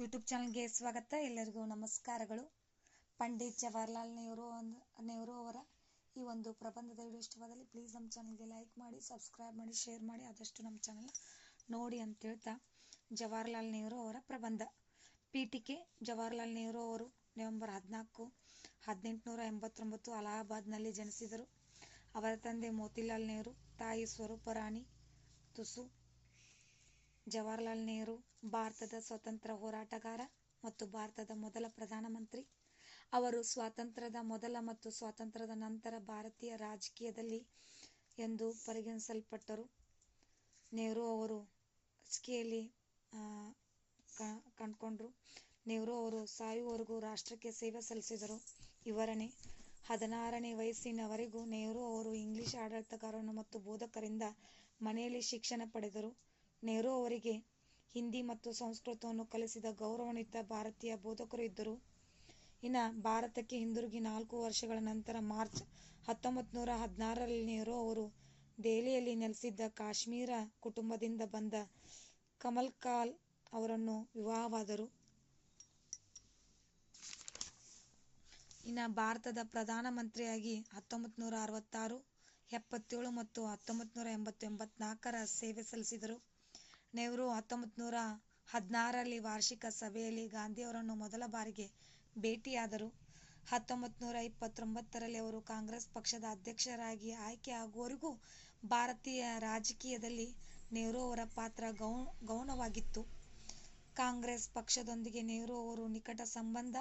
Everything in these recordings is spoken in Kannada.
ಯೂಟ್ಯೂಬ್ ಚಾನಲ್ಗೆ ಸ್ವಾಗತ. ಎಲ್ಲರಿಗೂ ನಮಸ್ಕಾರಗಳು. ಪಂಡಿತ್ ಜವಾಹರ್ಲಾಲ್ ನೆಹರು ನೆಹರು ಅವರ ಈ ಒಂದು ಪ್ರಬಂಧದ ವಿಡಿಯೋ ಇಷ್ಟವಾದಲ್ಲಿ ಪ್ಲೀಸ್ ನಮ್ಮ ಚಾನಲ್ಗೆ ಲೈಕ್ ಮಾಡಿ ಸಬ್ಸ್ಕ್ರೈಬ್ ಮಾಡಿ ಶೇರ್ ಮಾಡಿ. ಆದಷ್ಟು ನಮ್ಮ ಚಾನಲ್ ನೋಡಿ ಅಂತ ಹೇಳ್ತಾ ಜವಾಹರ್ಲಾಲ್ ನೆಹರು ಅವರ ಪ್ರಬಂಧ. ಪೀಠಿಕೆ ಜವಾಹರ್ಲಾಲ್ ನೆಹರು ಅವರು ನವೆಂಬರ್ ಹದಿನಾಲ್ಕು, ಹದಿನೆಂಟುನೂರ ಎಂಬತ್ತೊಂಬತ್ತು ಅಲಹಾಬಾದ್ನಲ್ಲಿ ಜನಿಸಿದರು. ಅವರ ತಂದೆ ಮೋತಿಲಾಲ್ ನೆಹರು, ತಾಯಿ ಸ್ವರೂಪ ರಾಣಿ ತುಸು ಜವಾಹರ್ಲಾಲ್ ನೆಹರು, ಭಾರತದ ಸ್ವತಂತ್ರ ಹೋರಾಟಗಾರ ಮತ್ತು ಭಾರತದ ಮೊದಲ ಪ್ರಧಾನಮಂತ್ರಿ. ಅವರು ಸ್ವಾತಂತ್ರ್ಯದ ಮೊದಲ ಮತ್ತು ಸ್ವಾತಂತ್ರ್ಯದ ನಂತರ ಭಾರತೀಯ ರಾಜಕೀಯದಲ್ಲಿ ಎಂದು ಪರಿಗಣಿಸಲ್ಪಟ್ಟರು. ನೆಹರು ಅವರು ಸ್ಕೇಲಿ ಕಂಡುಕೊಂಡ್ರು. ನೆಹರು ಅವರು ಸಾಯುವವರೆಗೂ ರಾಷ್ಟ್ರಕ್ಕೆ ಸೇವೆ ಸಲ್ಲಿಸಿದರು. ವಿವರಣೆ, ಹದಿನಾರನೇ ವಯಸ್ಸಿನವರೆಗೂ ನೆಹರು ಅವರು ಇಂಗ್ಲಿಷ್ ಆಡಳಿತಗಾರರು ಮತ್ತು ಬೋಧಕರಿಂದ ಮನೆಯಲ್ಲಿ ಶಿಕ್ಷಣ ಪಡೆದರು. ನೆಹರು ಅವರಿಗೆ ಹಿಂದಿ ಮತ್ತು ಸಂಸ್ಕೃತವನ್ನು ಕಲಿಸಿದ ಗೌರವಾನ್ವಿತ ಭಾರತೀಯ ಬೋಧಕರು ಇದ್ದರು. ಇನ್ನು ಭಾರತಕ್ಕೆ ಹಿಂದಿರುಗಿ ನಾಲ್ಕು ವರ್ಷಗಳ ನಂತರ ಮಾರ್ಚ್ ಹತ್ತೊಂಬತ್ತು ನೂರ ಹದಿನಾರರಲ್ಲಿ ನೆಹರು ಅವರು ದೆಹಲಿಯಲ್ಲಿ ನೆಲೆಸಿದ್ದ ಕಾಶ್ಮೀರ ಕುಟುಂಬದಿಂದ ಬಂದ ಕಮಲ್ ಕಾಲ್ ಅವರನ್ನು ವಿವಾಹವಾದರು. ಇನ್ನು ಭಾರತದ ಪ್ರಧಾನಮಂತ್ರಿಯಾಗಿ ಹತ್ತೊಂಬತ್ತು ನೂರ ಅರವತ್ತಾರು, ಎಪ್ಪತ್ತೇಳು ಮತ್ತು ಹತ್ತೊಂಬತ್ತು ನೂರ ಎಂಬತ್ತು ಎಂಬತ್ನಾಲ್ಕರ ಸೇವೆ ಸಲ್ಲಿಸಿದರು. ನೆಹರು ಹತ್ತೊಂಬತ್ತು ನೂರ ಹದಿನಾರರಲ್ಲಿ ವಾರ್ಷಿಕ ಸಭೆಯಲ್ಲಿ ಗಾಂಧಿಯವರನ್ನು ಮೊದಲ ಬಾರಿಗೆ ಭೇಟಿಯಾದರು. ಹತ್ತೊಂಬತ್ತು ನೂರ ಇಪ್ಪತ್ತೊಂಬತ್ತರಲ್ಲಿ ಅವರು ಕಾಂಗ್ರೆಸ್ ಪಕ್ಷದ ಅಧ್ಯಕ್ಷರಾಗಿ ಆಯ್ಕೆ ಆಗುವವರೆಗೂ ಭಾರತೀಯ ರಾಜಕೀಯದಲ್ಲಿ ನೆಹರು ಅವರ ಪಾತ್ರ ಗೌಣವಾಗಿತ್ತು. ಕಾಂಗ್ರೆಸ್ ಪಕ್ಷದೊಂದಿಗೆ ನೆಹರು ಅವರ ನಿಕಟ ಸಂಬಂಧ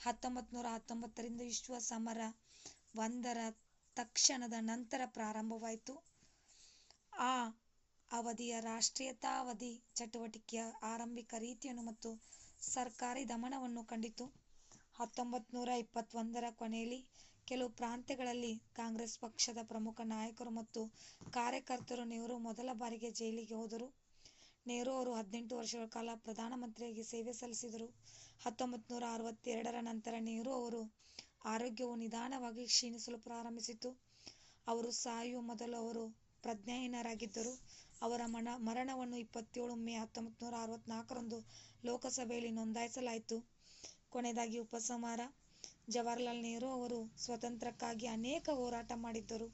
ಹತ್ತೊಂಬತ್ತು ನೂರ ಹತ್ತೊಂಬತ್ತರಿಂದ ವಿಶ್ವ ಸಮರ ಒಂದರ ತಕ್ಷಣದ ನಂತರ ಪ್ರಾರಂಭವಾಯಿತು. ಆ ಅವಧಿಯ ರಾಷ್ಟ್ರೀಯತಾವಾದಿ ಚಟುವಟಿಕೆಯ ಆರಂಭಿಕ ರೀತಿಯನ್ನು ಮತ್ತು ಸರ್ಕಾರಿ ದಮನವನ್ನು ಕಂಡಿತು. ಹತ್ತೊಂಬತ್ತು ನೂರ ಇಪ್ಪತ್ತೊಂದರ ಕೊನೆಯಲ್ಲಿ ಕೆಲವು ಪ್ರಾಂತ್ಯಗಳಲ್ಲಿ ಕಾಂಗ್ರೆಸ್ ಪಕ್ಷದ ಪ್ರಮುಖ ನಾಯಕರು ಮತ್ತು ಕಾರ್ಯಕರ್ತರು ನೆಹರು ಮೊದಲ ಬಾರಿಗೆ ಜೈಲಿಗೆ ಹೋದರು. ನೆಹರು ಅವರು ಹದಿನೆಂಟು ವರ್ಷಗಳ ಕಾಲ ಪ್ರಧಾನಮಂತ್ರಿಯಾಗಿ ಸೇವೆ ಸಲ್ಲಿಸಿದರು. ಹತ್ತೊಂಬತ್ತು ನೂರ ಅರವತ್ತೆರಡರ ನಂತರ ನೆಹರು ಅವರು ಆರೋಗ್ಯವು ನಿಧಾನವಾಗಿ ಕ್ಷೀಣಿಸಲು ಪ್ರಾರಂಭಿಸಿತು ಅವರು ಸಾಯುವ ಮೊದಲು ಅವರು ಪ್ರಜ್ಞಾಹೀನರಾಗಿದ್ದರು. ಅವರ ಮನ, ಮರಣವನ್ನು ಇಪ್ಪತ್ತೇಳು ಮೇ ಹತ್ತೊಂಬತ್ತು ನೂರ ಅರವತ್ನಾಲ್ಕರಂದು ಲೋಕಸಭೆಯಲ್ಲಿ ನೋಂದಾಯಿಸಲಾಯಿತು. ಕೊನೆಯದಾಗಿ ಉಪಸಮಾರ ಜವಾಹರಲಾಲ್ ನೆಹರು ಅವರು ಸ್ವತಂತ್ರಕ್ಕಾಗಿ ಅನೇಕ ಹೋರಾಟ ಮಾಡಿದ್ದರು.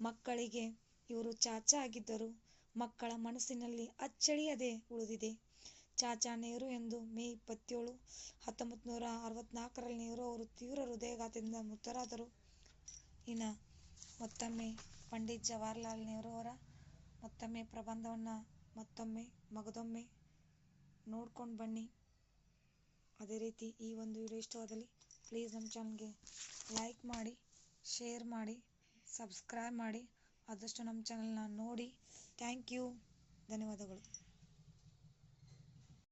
ಮಕ್ಕಳಿಗೆ ಇವರು ಚಾಚಾ ಆಗಿದ್ದರು. ಮಕ್ಕಳ ಮನಸ್ಸಿನಲ್ಲಿ ಅಚ್ಚಳಿಯದೆ ಉಳಿದಿದೆ. ಚಾಚಾ ನೆಹರು ಎಂದು ಮೇ ಇಪ್ಪತ್ತೇಳು ಹತ್ತೊಂಬತ್ತು ನೂರ ಅರವತ್ನಾಲ್ಕರಲ್ಲಿ ನೆಹರು ಅವರು ತೀವ್ರ ಹೃದಯಾಘಾತದಿಂದ ಮೃತರಾದರು. ಇನ್ನು ಮತ್ತೊಮ್ಮೆ ಪಂಡಿತ್ ಜವಾಹರ್ಲಾಲ್ ನೆಹರು ಅವರ ಮತ್ತೊಮ್ಮೆ ಪ್ರಬಂಧವನ್ನು ಮತ್ತೊಮ್ಮೆ ಮಗದೊಮ್ಮೆ ನೋಡ್ಕೊಂಡು ಬನ್ನಿ. ಅದೇ ರೀತಿ ಈ ಒಂದು ವಿಡಿಯೋ ಇಷ್ಟವಾದಲ್ಲಿ ಪ್ಲೀಸ್ ನಮ್ಮ ಚಾನಲ್ಗೆ ಲೈಕ್ ಮಾಡಿ ಶೇರ್ ಮಾಡಿ ಸಬ್ಸ್ಕ್ರೈಬ್ ಮಾಡಿ. ಆದಷ್ಟು ನಮ್ಮ ಚಾನಲ್ನ ನೋಡಿ. ಥ್ಯಾಂಕ್ ಯು ಧನ್ಯವಾದಗಳು.